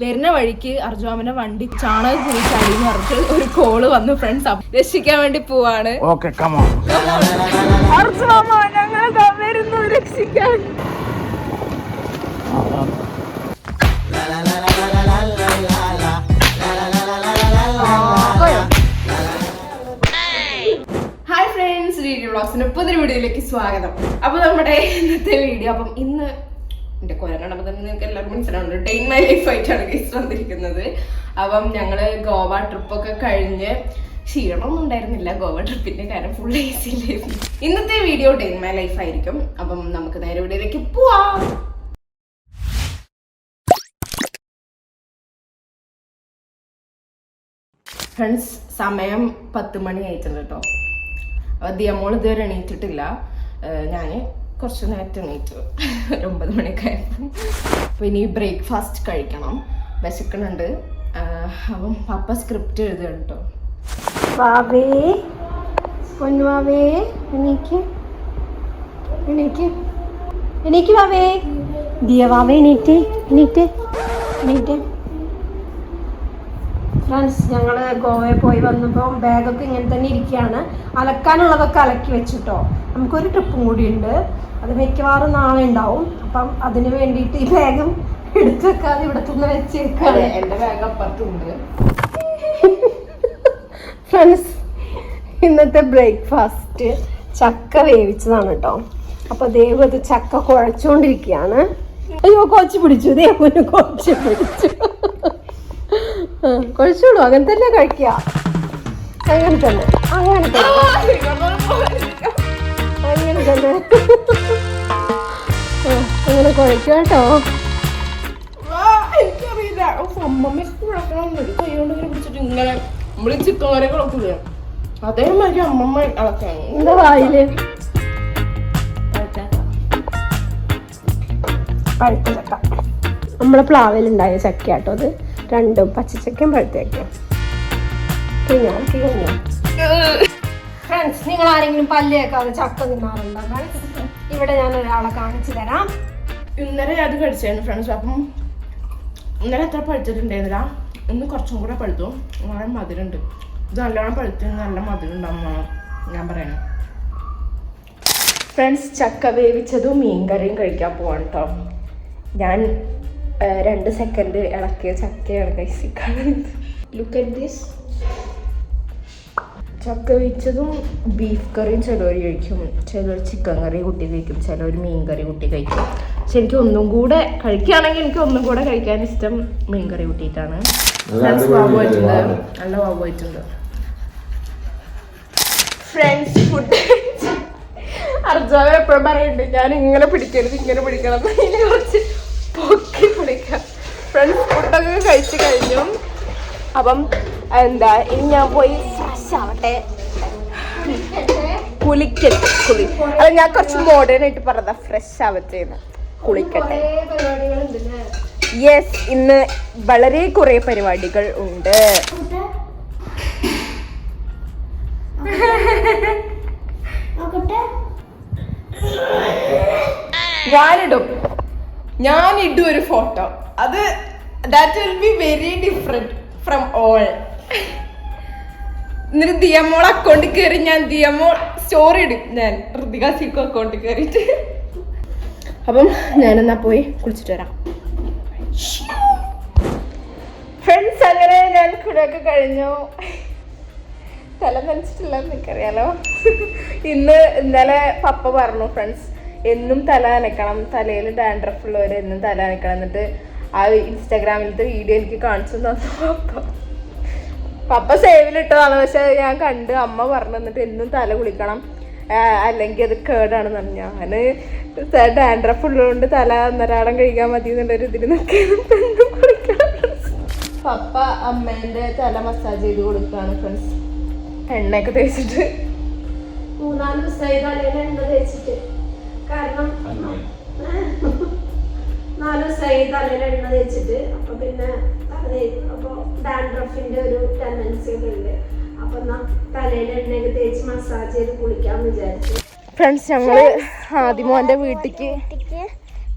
വരുന്ന വഴിക്ക് അർജുമാമന്റെ വണ്ടി ചാണകം കുഴി ചാടി എന്ന് പറഞ്ഞിട്ട് ഒരു കോൾ വന്നു ഫ്രണ്ട്സ് രക്ഷിക്കാൻ വേണ്ടി പോവാണ്. ഓക്കെ വരുന്നു രക്ഷിക്കാൻ. ഹായ് ഫ്രണ്ട്സ് വീഡിയോ ബ്ലോഗ്സിന്റെ പുതിയ വീഡിയോയിലേക്ക് സ്വാഗതം. അപ്പൊ നമ്മുടെ ഇന്നത്തെ വീഡിയോ അപ്പം ഇന്ന് എന്റെ കൊല തന്നെ നിങ്ങൾക്ക് എല്ലാവരും മനസ്സിലാവുന്നുണ്ട്. ഡെയിൻ മൈ ലൈഫ് ആയിട്ടാണ് ഗൈസ് വന്നിരിക്കുന്നത്. അപ്പം ഞങ്ങൾ ഗോവ ട്രിപ്പൊക്കെ കഴിഞ്ഞ് ക്ഷീണമൊന്നും ഉണ്ടായിരുന്നില്ല. ഗോവ ട്രിപ്പിന്റെ കാരണം ഫുൾ ഈസിയിലായിരുന്നു ഇന്നത്തെ വീഡിയോ ഡെയിൻ മൈ ലൈഫ് ആയിരിക്കും. അപ്പം നമുക്ക് നേരെ വീഡിയോയിലേക്ക് പോവാം. ഫ്രണ്ട്സ് സമയം പത്ത് മണി ആയിട്ടുണ്ട് കേട്ടോ. ദിയമോൾ ഇതുവരെ എണീറ്റിട്ടില്ല. ഞാൻ കുറച്ച് നേരത്തെ എണീറ്റു. ഒരു ഒമ്പത് മണിക്കായപ്പോൾ അപ്പോൾ ഇനി ബ്രേക്ക്ഫാസ്റ്റ് കഴിക്കണം. വിശക്കണുണ്ട് അപ്പം പപ്പ സ്ക്രിപ്റ്റ് എഴുതുകയാണ് കേട്ടോ. എണീക്ക്. എണീക്ക്. വാവേ എണീറ്റ്. എണീറ്റ്. എണീറ്റ്. ഫ്രണ്ട്സ് ഞങ്ങൾ ഗോവയിൽ പോയി വന്നപ്പോൾ ബാഗൊക്കെ ഇങ്ങനെ തന്നെ ഇരിക്കുകയാണ്. അലക്കാനുള്ളതൊക്കെ അലക്കി വെച്ചിട്ടോ. നമുക്കൊരു ട്രിപ്പും കൂടി ഉണ്ട്. അത് മിക്കവാറും നാളെ ഉണ്ടാവും. അപ്പം അതിന് വേണ്ടിയിട്ട് ഈ ബാഗും എടുത്തു വെക്കാതെ ഇവിടെ തന്നെ വെച്ചേക്കാണ്. എന്റെ ബാഗ് അപ്പുറത്തുണ്ട്. ഫ്രണ്ട്സ് ഇന്നത്തെ ബ്രേക്ക്ഫാസ്റ്റ് ചക്ക വേവിച്ചതാണ് കേട്ടോ അപ്പൊ ദേവ് അത് ചക്ക കുഴച്ചുകൊണ്ടിരിക്കുകയാണ് അയ്യോ കൊച്ചു പിടിച്ചു. ദേവുന് കൊച്ചു പിടിച്ചു. കുഴച്ചോളൂ. അങ്ങനെ തന്നെ കഴിക്കുക. അങ്ങനെ തന്നെ. അങ്ങനെ തന്നെ. അങ്ങനെ തന്നെ. അങ്ങനെ കുഴക്കുക കേട്ടോ. എനിക്കറിയില്ല. കുഴക്കണം ഇങ്ങനെ പിടിച്ചിട്ട് ഇങ്ങനെ നമ്മൾ ചിക്കൻ കറി കുഴക്കില്ല അതേമാതിരി അമ്മമ്മ അളക്കാണ് എന്താ വായിൽ? പഴുത്ത ചക്ക. നമ്മളെ പ്ലാവിലുണ്ടായ ചക്ക കേട്ടോ അത്. രണ്ടും പച്ചച്ചക്കയും പഴുത്തേക്കും. കഴിഞ്ഞോ? ഇളക്കി ഫ്രണ്ട്സ് നിങ്ങൾ ആരെങ്കിലും പല്ല് കേൾക്കാതെ ചക്ക തിന്നാറുണ്ടോ? ഇവിടെ ഞാൻ ഒരാളെ കാണിച്ചു തരാം. ഇന്നലെ അത് കഴിച്ചായിരുന്നു ഫ്രണ്ട്സ് അപ്പം ഇന്നലെ എത്ര പഴുത്തിട്ടുണ്ടായിരുന്നില്ല? ഇന്ന് കുറച്ചും കൂടെ പഴുത്തു. വളരെ മധുരമുണ്ട്. ഇത് നല്ലോണം പഴുത്തിന് നല്ല മധുരം ഞാൻ പറയണം. ഫ്രണ്ട്സ് ചക്ക വേവിച്ചതും മീൻകറിയും കഴിക്കാൻ പോവാണ് കേട്ടോ ഞാൻ രണ്ട് സെക്കൻഡ് ഇളക്കിയ ചക്കയാണ് കഴിച്ചിരിക്കുന്നത് ലുക്ക് അറ്റ് ദിസ് ചക്ക വെച്ചതും ബീഫ് കറിയും ചിലവർ കഴിക്കും. ചിലർ ചിക്കൻ കറി കുട്ടി കഴിക്കും. ചിലർ മീൻ കറി കുട്ടി കഴിക്കും. പക്ഷെ എനിക്ക് ഒന്നും കൂടെ കഴിക്കുകയാണെങ്കിൽ എനിക്ക് ഒന്നും കൂടെ കഴിക്കാൻ ഇഷ്ടം മീൻ കറി കൂട്ടിയിട്ടാണ്. നല്ല വാവ് ആയിട്ടുണ്ട്. ഫ്രണ്ട്സ് ഫുഡ് അർജാവ് എപ്പോഴും പറയുന്നുണ്ട് ഞാൻ ഇങ്ങനെ പിടിക്കരുത് ഇങ്ങനെ പിടിക്കണം. കുറച്ച് കഴിച്ചു കഴിഞ്ഞു. അപ്പം എന്താ ഇനി ഞാൻ പോയി ഫ്രഷ് ആവട്ടെ കുളിക്കട്ടെ കുളി. അത് ഞാൻ കുറച്ച് മോഡേൺ ആയിട്ട് പറഞ്ഞതാ ഫ്രഷ് ആവട്ടെ എന്ന്. കുളിക്കട്ടെ. യെസ് ഇന്ന് വളരെ കുറെ പരിപാടികൾ ഉണ്ട്. ഞാനിടും. ഞാനിടും ഒരു ഫോട്ടോ അത് that will be very different from all എന്നിട്ട് ദിയമോൾ അക്കൗണ്ടിൽ കയറി ഞാൻ ദിയമോൾ സ്റ്റോറി ഇടും. ഞാൻ ഋതിക സിക്കോ അക്കൗണ്ടിൽ കയറിയിട്ട് അപ്പം ഞാനെന്നാ പോയി കുളിച്ചിട്ട് വരാം. ഫ്രണ്ട്സ് അങ്ങനെ ഞാൻ കുളിയൊക്കെ കഴിഞ്ഞു. തല നനച്ചിട്ടില്ല എനിക്കറിയാലോ. ഇന്ന് ഇന്നലെ പപ്പ പറഞ്ഞു ഫ്രണ്ട്സ് എന്നും തല നനയ്ക്കണം. തലയിൽ ഡാൻഡ്രഫ് ഉള്ളവർ എന്നും തല നനയ്ക്കണം. എന്നിട്ട് ആ ഇൻസ്റ്റാഗ്രാമിലത്തെ വീഡിയോ എനിക്ക് കാണിച്ചു തന്നു. പപ്പ പപ്പ സേവിലിട്ടതാണ് പക്ഷെ ഞാൻ കണ്ട് അമ്മ പറഞ്ഞു തന്നിട്ട് എന്നും തല കുളിക്കണം. അല്ലെങ്കിൽ അത് കേടാണെന്ന് പറഞ്ഞു. ഞാൻ ഡാൻഡ്രഫ് ഉള്ളതുകൊണ്ട് തല ഒന്നരാടം കഴിക്കാൻ മതി എന്നുള്ളൊരു ഇതിൽ കുളിക്കണം. പപ്പ അമ്മേന്റെ തല മസാജ് ചെയ്ത് കൊടുക്കുകയാണ് ഫ്രണ്ട്സ് എണ്ണയൊക്കെ തേച്ചിട്ട്. മൂന്നാൽ ദിവസമായി തലയിൽ എണ്ണ തേച്ചിട്ട്. കാരണം നാല് ദിവസമായി തലയിൽ എണ്ണ തേച്ചിട്ട് അപ്പൊ പിന്നെ തല അപ്പൊ ഡാൻഡ്രഫിന്റെ ഒരു ടെൻഡൻസി ഒക്കെ ഉണ്ട്. അപ്പൊ എന്നാ തലയിൽ എണ്ണയൊക്കെ തേച്ച് മസാജ് ചെയ്ത് കുളിക്കാന്ന് വിചാരിച്ചു. ഫ്രണ്ട്സ് ഞങ്ങൾ ആദിമോന്റെ വീട്ടിക്ക്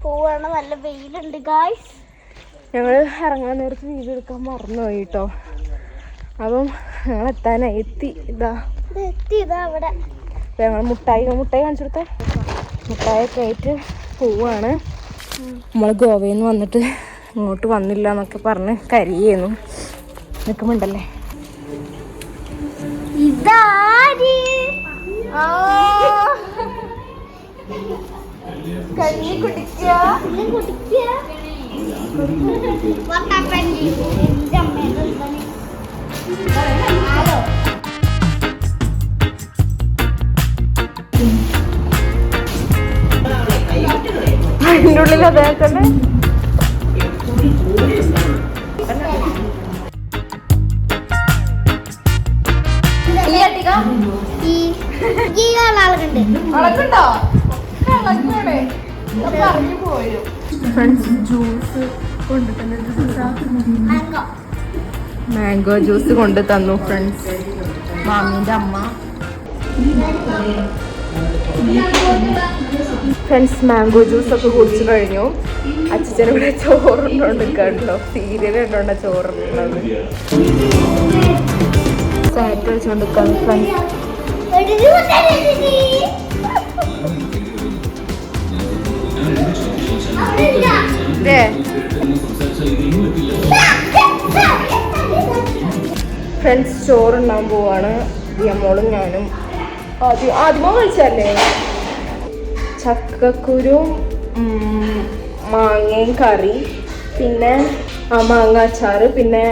പോവാണ്. നല്ല വെയിലുണ്ട് ഗായ്സ് ഞങ്ങൾ ഇറങ്ങാൻ നേരത്ത് വീട് എടുക്കാൻ മറന്നുപോയി കേട്ടോ അപ്പം ഞങ്ങൾ എത്താനായി. എത്തി. ഇതാ. അവിടെ. അപ്പം ഞങ്ങൾ മുട്ടായി മുട്ടായി കാണിച്ചു കൊടുത്തേ. മുട്ടായൊക്കെ ആയിട്ട് പോവാണ്. നമ്മൾ ഗോവയിൽ നിന്ന് വന്നിട്ട് ഇങ്ങോട്ട് വന്നില്ല എന്നൊക്കെ പറഞ്ഞ് കരിയേന്നു. നിൽക്കുമ്പോണ്ടല്ലേ ഇതാരി? കഞ്ഞി കുടിക്കുക കുടിക്കുക അതിന്റെ ഉള്ളിൽ അദ്ദേഹത്തെ ഈ ഈ. ആളുണ്ട് അളക്കുണ്ടോ? ഫ്രണ്ട്സ് ജ്യൂസ് കൊണ്ട് മാംഗോ ജ്യൂസ് കൊണ്ട് തന്നു ഫ്രണ്ട്സ് മാമിന്റെ അമ്മ. ഫ്രണ്ട്സ് മാംഗോ ജ്യൂസ് ഒക്കെ കുടിച്ചു കഴിഞ്ഞു. അച്ഛനും ഇവിടെ ചോറുണ്ടോണ്ട് കണ്ടോ. സീരിയൽ ഉണ്ടോണ്ട ചോറുണ്ടോണ്ട് ഫ്രണ്ട്സ് ഫ്രണ്ട്സ് ചോറുണ്ടാൻ പോവാണ്. ദിയമോളും ഞാനും. ആദ്യം ആദ്യമോ കഴിച്ചല്ലേ ചക്കക്കുരും മാങ്ങയും കറി പിന്നെ ആ മാങ്ങ അച്ചാറ് പിന്നെ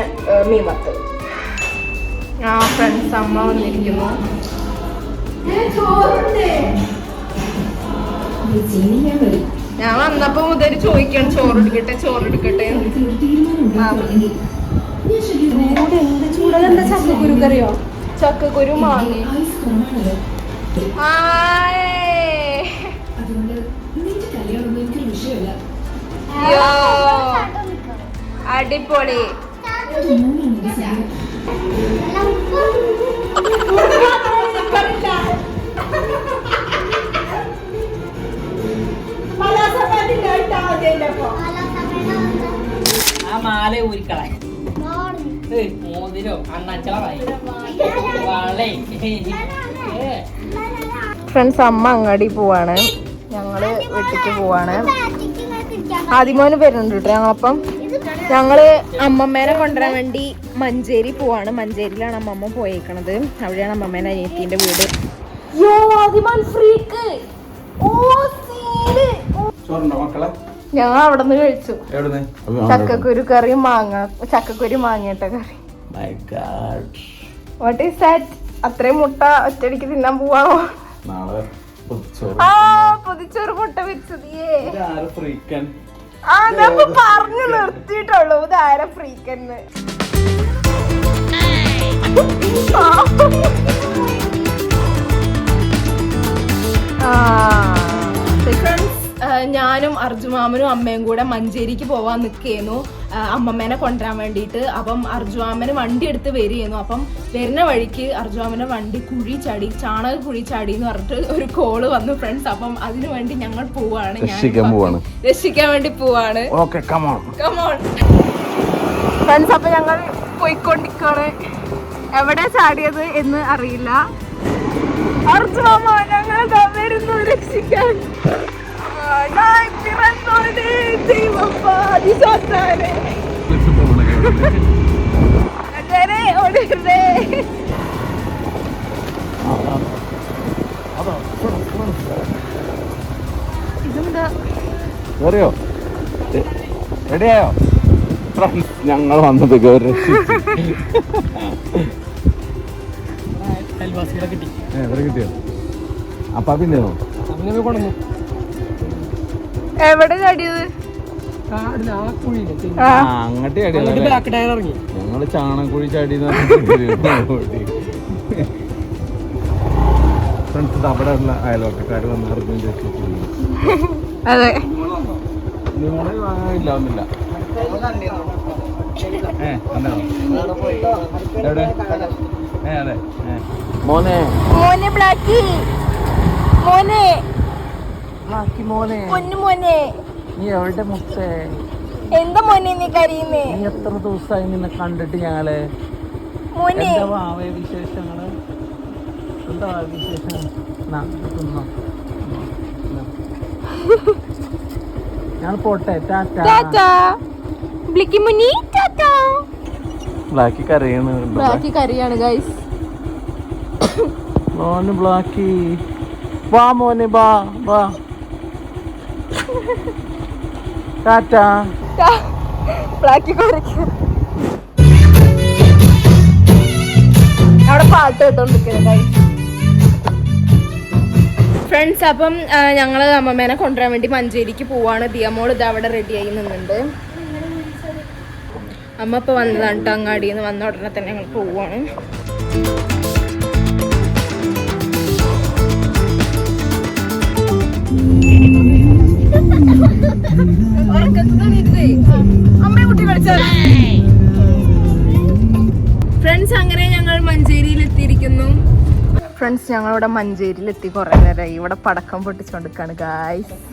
മീമത്ത് മീൻ ആ ഫ്രണ്ട്സ് അമ്മ വന്നിരിക്കുന്നു. ഞാൻ വന്നപ്പോ മുതൽ ചോദിക്കണം ചോറെടുക്കട്ടെ ചോറെടുക്കട്ടെ ചൂട് എന്ത് ചൂടതെന്താ ചക്കക്കുരു കറിയോ? ചക്കക്കുരു മാങ്ങ. അടിപൊളി. ആ മാല ഊരിക്കളായി മോതിരോ വളേ. ഫ്രണ്ട്സ് അമ്മ അങ്ങാടി പോവാണ്. ഞങ്ങൾ വീട്ടിക്ക് പോവാണ്. ആദ്യമോന് വരുന്നുണ്ട് കേട്ടോ. ഞങ്ങളപ്പം ഞങ്ങൾ അമ്മമ്മേനെ കൊണ്ടുവരാൻ വേണ്ടി മഞ്ചേരി പോവാണ്. മഞ്ചേരിയിലാണ് അമ്മമ്മ പോയേക്കണത്. അവിടെയാണ് അമ്മമ്മേനെ അനിയത്തിന്റെ വീട്. യോ ആദിമാൻ ഫ്രീക്ക് ഓ സീന് മക്കളെ? ഞങ്ങൾ അവിടെ നിന്ന് കഴിച്ചു ചക്കക്കുരു കറി മാങ്ങ ചക്കക്കുരു മാങ്ങയിട്ട കറി. വാട്ട് ഈസ് ദാറ്റ് അത്രയും മുട്ട ഒറ്റടിക്ക് തിന്നാൻ പോവാണോ? ആ പൊതിച്ചോറ് മുട്ട വെച്ചത് ആ പറഞ്ഞു നിർത്തിയിട്ടുള്ളൂ. ഇതാര ഫ്രീക്കെന്ന് ഞാനും അർജുമാമനും അമ്മയും കൂടെ മഞ്ചേരിക്ക് പോവാൻ നിൽക്കുന്നു അമ്മമ്മേനെ കൊണ്ടുവരാൻ വേണ്ടിയിട്ട് അപ്പം അർജുമാമന് വണ്ടി എടുത്ത് വരികയായിരുന്നു അപ്പം വരുന്ന വഴിക്ക് അർജുമാമനെ വണ്ടി കുഴി ചാടി ചാണക കുഴി ചാടി എന്ന് പറഞ്ഞിട്ട് ഒരു കോൾ വന്നു ഫ്രണ്ട്സ് അപ്പം അതിനു വേണ്ടി ഞങ്ങൾ പോവാണ്. ഞാൻ രക്ഷിക്കാൻ വേണ്ടി പോവാണ്. ഫ്രണ്ട്സ് അപ്പൊ ഞങ്ങൾ പോയിക്കൊണ്ടിരിക്കാണ്. എവിടെ ചാടിയത് എന്ന് അറിയില്ല. അർജുമാമ ഞങ്ങൾ വരുന്നു രക്ഷിക്കാൻ. ഞാൻ ഇതെന്താ റെഡിയായോ? ഫ്രണ്ട്സ് ഞങ്ങൾ വന്നത് എവിടെ കിട്ടിയോ? അപ്പാ പിന്നെയോ? അങ്ങനെ കൊണ്ടു എവിടെ ചാടിയത്? അങ്ങോട്ട് ഇറങ്ങി. ഞങ്ങൾ ചാണകക്കുഴി ചാടി ഫ്രണ്ട്സ് അവിടെ ഉള്ള അയൽവക്കക്കാർ വന്ന് അറിഞ്ഞു അതെ. നിങ്ങൾ ഇല്ല ഒന്നില്ല മോനെ മോനെ ബ്ലാക്കി മോനെ. ബ്ലാക്കി മോനെ. പൊന്നു മോനെ. നീ എവിടെ മുത്തേ? എന്താ മോനെ നീ കരയുന്നേ? നീ എത്ര ദിവസമായി നിന്നെ കണ്ടിട്ട് ഞങ്ങൾ മോനെ. എന്താ വാവേ വിശേഷങ്ങൾ? എന്താ വിശേഷം നാ, തിന്നോ. നാ. ഞങ്ങൾ പോട്ടെ ടാറ്റാ. ടാറ്റാ. ബ്ലിക്കി മുനി ടാറ്റാ. ബ്ലാക്കി കരയണുണ്ട് ബാക്കി കറിയാണ് ഗൈസ് മോന് ബ്ലാക്കി. വാ മോനെ വാ വാ. ടാറ്റാ. അവിടെ പാട്ട് കേട്ടോണ്ടിരിക്കുന്നത് ഗൈസ് ഫ്രണ്ട്സ് അപ്പം ഞങ്ങൾ അമ്മമ്മേനെ കൊണ്ടുവരാൻ വേണ്ടി മഞ്ചേരിക്ക് പോവാണ്. ദിയമോൾ ഇത് അവിടെ റെഡി ആയി നിന്നുണ്ട് അമ്മ ഇപ്പൊ വന്നതാണ് കേട്ടോ അങ്ങാടിയിൽ നിന്ന് വന്ന ഉടനെ തന്നെ ഞങ്ങൾ പോവാണ്. ഫ്രണ്ട്സ് അങ്ങനെ ഞങ്ങൾ മഞ്ചേരിയിൽ എത്തിയിരിക്കുന്നു. ഫ്രണ്ട്സ് ഞങ്ങളിവിടെ മഞ്ചേരിയിൽ എത്തി കുറെ നേരം ഇവിടെ പടക്കം പൊട്ടിച്ചുകൊണ്ടിരിക്കാണ് ഗായ്സ്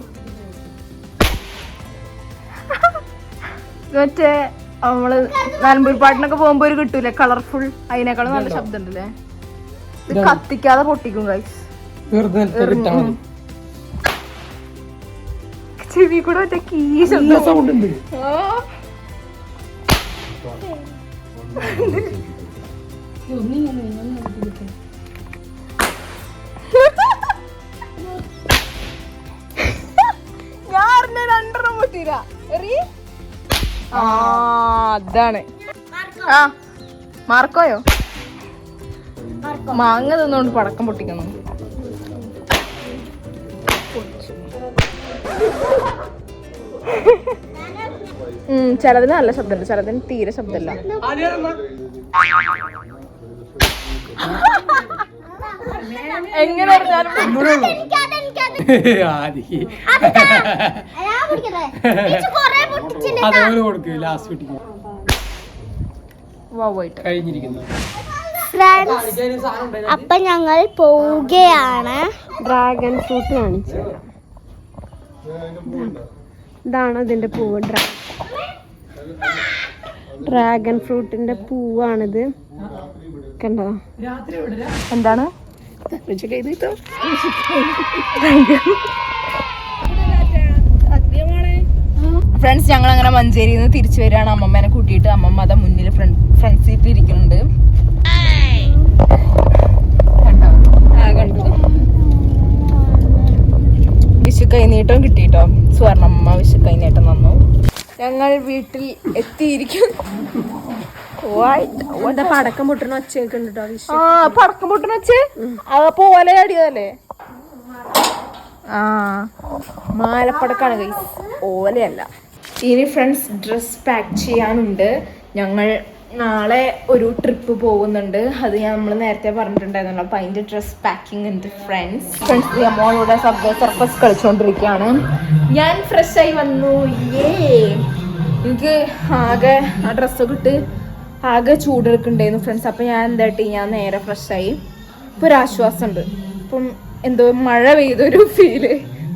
മറ്റേ നമ്മൾ നാലമ്പൂർ പാട്ടിനൊക്കെ പോകുമ്പോ ഒരു കിട്ടൂലേ? കളർഫുൾ അതിനേക്കാളും നല്ല ശബ്ദം ഉണ്ടല്ലേ ഇത് കത്തിക്കാതെ പൊട്ടിക്കും മതി. ചെവി കൂടെ മറ്റേ കീ സൗണ്ട് ഉണ്ട്. ആ. ഞാൻ അറിഞ്ഞ രണ്ടെണ്ണം പൊട്ടിര എറി ആ അതാണ്. ആ മാർക്കോയോ? മാങ്ങ തിന്നോണ്ട് പടക്കം പൊട്ടിക്കുന്നു. ചിലതിന് നല്ല ശബ്ദമുണ്ട്. ചിലതിന് തീരെ ശബ്ദമില്ല. എങ്ങനെ അപ്പൊ ഞങ്ങൾ പോവുകയാണ്. ഡ്രാഗൺ ഫ്രൂട്ട് കാണിച്ചു. ഇതാണ് ഇതിന്റെ പൂവ്. ഡ്രാ ഡ്രാഗൺ ഫ്രൂട്ടിന്റെ പൂവാണിത്. കണ്ടോ? എന്താണ്? ഫ്രണ്ട്സ് ഞങ്ങൾ അങ്ങനെ മഞ്ചേരിയിൽ നിന്ന് തിരിച്ചു വരികയാണ്. അമ്മമ്മേനെ കൂട്ടിയിട്ട് അമ്മമ്മ അതാ മുന്നിൽ ഫ്രണ്ട് ഫ്രണ്ട് സീറ്റിൽ ഇരിക്കുന്നുണ്ട് കണ്ടോ? ആ, കണ്ടു വിഷു കൈനീട്ടം കിട്ടിട്ടോ സ്വർണമ്മ വിശു കൈനീട്ടം തന്നു. ഞങ്ങൾ വീട്ടിൽ എത്തിയിരിക്കും എന്താ പടക്കം പൊട്ടണ ഒച്ച കേൾക്കുന്നുണ്ടോ വിഷു? ആ പടക്കം പൊട്ടണ ഒച്ച? ആ ഓല അടിയതല്ലേ ആ മാലപ്പടക്കാണ് ഗൈസ് ഓലയല്ല. ഇനി ഫ്രണ്ട്സ് ഡ്രസ് പാക്ക് ചെയ്യാനുണ്ട്. ഞങ്ങൾ നാളെ ഒരു ട്രിപ്പ് പോകുന്നുണ്ട്. അത് ഞാൻ നമ്മൾ നേരത്തെ പറഞ്ഞിട്ടുണ്ടായിരുന്നല്ലോ. അപ്പൊ അതിന്റെ ഡ്രസ് പാക്കിംഗ് ഉണ്ട് ഫ്രണ്ട്സ് ഫ്രണ്ട്സ് മോളിവിടെ സബ്വേ സർഫസ് കളിച്ചുകൊണ്ടിരിക്കുകയാണ് ഞാൻ ഫ്രഷ് ആയി വന്നു. ഏ എനിക്ക് ആകെ ആ ഡ്രസ്സൊക്കെ ഇട്ട് ആകെ ചൂടെടുക്കണ്ടായിരുന്നു ഫ്രണ്ട്സ് അപ്പം ഞാൻ എന്തായിട്ട് ഞാൻ നേരെ ഫ്രഷായി ഇപ്പോൾ ഒരു ആശ്വാസമുണ്ട്. ഇപ്പം എന്തോ മഴ പെയ്തൊരു ഫീൽ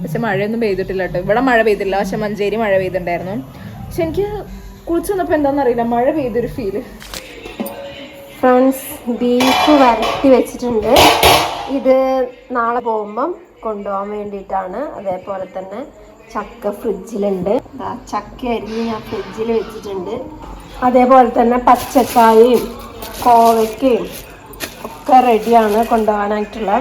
പക്ഷെ മഴയൊന്നും പെയ്തിട്ടില്ല കേട്ടോ. ഇവിടെ മഴ പെയ്തില്ല. പക്ഷെ മഞ്ചേരി മഴ പെയ്തിട്ടുണ്ടായിരുന്നു. പക്ഷെ എനിക്ക് കുളിച്ച് വന്നപ്പോൾ എന്താണെന്നറിയില്ല മഴ പെയ്തൊരു ഫീൽ ഫ്രണ്ട്സ് ബീഫ് വരട്ടി വെച്ചിട്ടുണ്ട്. ഇത് നാളെ പോകുമ്പം കൊണ്ടുപോകാൻ വേണ്ടിയിട്ടാണ്. അതേപോലെ തന്നെ ചക്ക ഫ്രിഡ്ജിലുണ്ട്. ചക്ക അരിഞ്ഞ് ഞാൻ ഫ്രിഡ്ജിൽ വെച്ചിട്ടുണ്ട്. അതേപോലെ തന്നെ പച്ചക്കായും കോവയ്ക്കയും ഒക്കെ റെഡിയാണ് കൊണ്ടുപോകാനായിട്ടുള്ള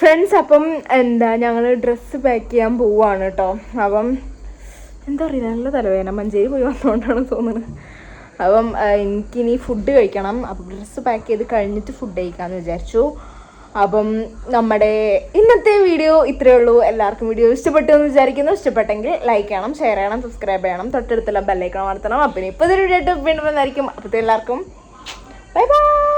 ഫ്രണ്ട്സ് അപ്പം എന്താ ഞങ്ങൾ ഡ്രസ്സ് പാക്ക് ചെയ്യാൻ പോവാണ് കേട്ടോ അപ്പം എന്താ പറയുക നല്ല തലവേദന. മഞ്ചേരി പോയി വന്നുകൊണ്ടാണ് തോന്നുന്നത്. അപ്പം എനിക്കിനി ഫുഡ് കഴിക്കണം. അപ്പം ഡ്രസ്സ് പാക്ക് ചെയ്ത് കഴിഞ്ഞിട്ട് ഫുഡ് കഴിക്കാമെന്ന് വിചാരിച്ചു. അപ്പം നമ്മുടെ ഇന്നത്തെ വീഡിയോ ഇത്രയേ ഉള്ളൂ. എല്ലാവർക്കും വീഡിയോ ഇഷ്ടപ്പെട്ടു എന്ന് വിചാരിക്കുന്നു. ഇഷ്ടപ്പെട്ടെങ്കിൽ ലൈക്ക് ചെയ്യണം ഷെയർ ചെയ്യണം സബ്സ്ക്രൈബ് ചെയ്യണം. തൊട്ടടുത്തുള്ള ബെല്ലൈക്കണം വളർത്തണം അപ്പം ഇപ്പോൾ ഇതൊരു വീഡിയോ ആയിട്ട് വീണ്ടും വന്നായിരിക്കും അപ്പോഴത്തെ എല്ലാവർക്കും ബൈ ബൈ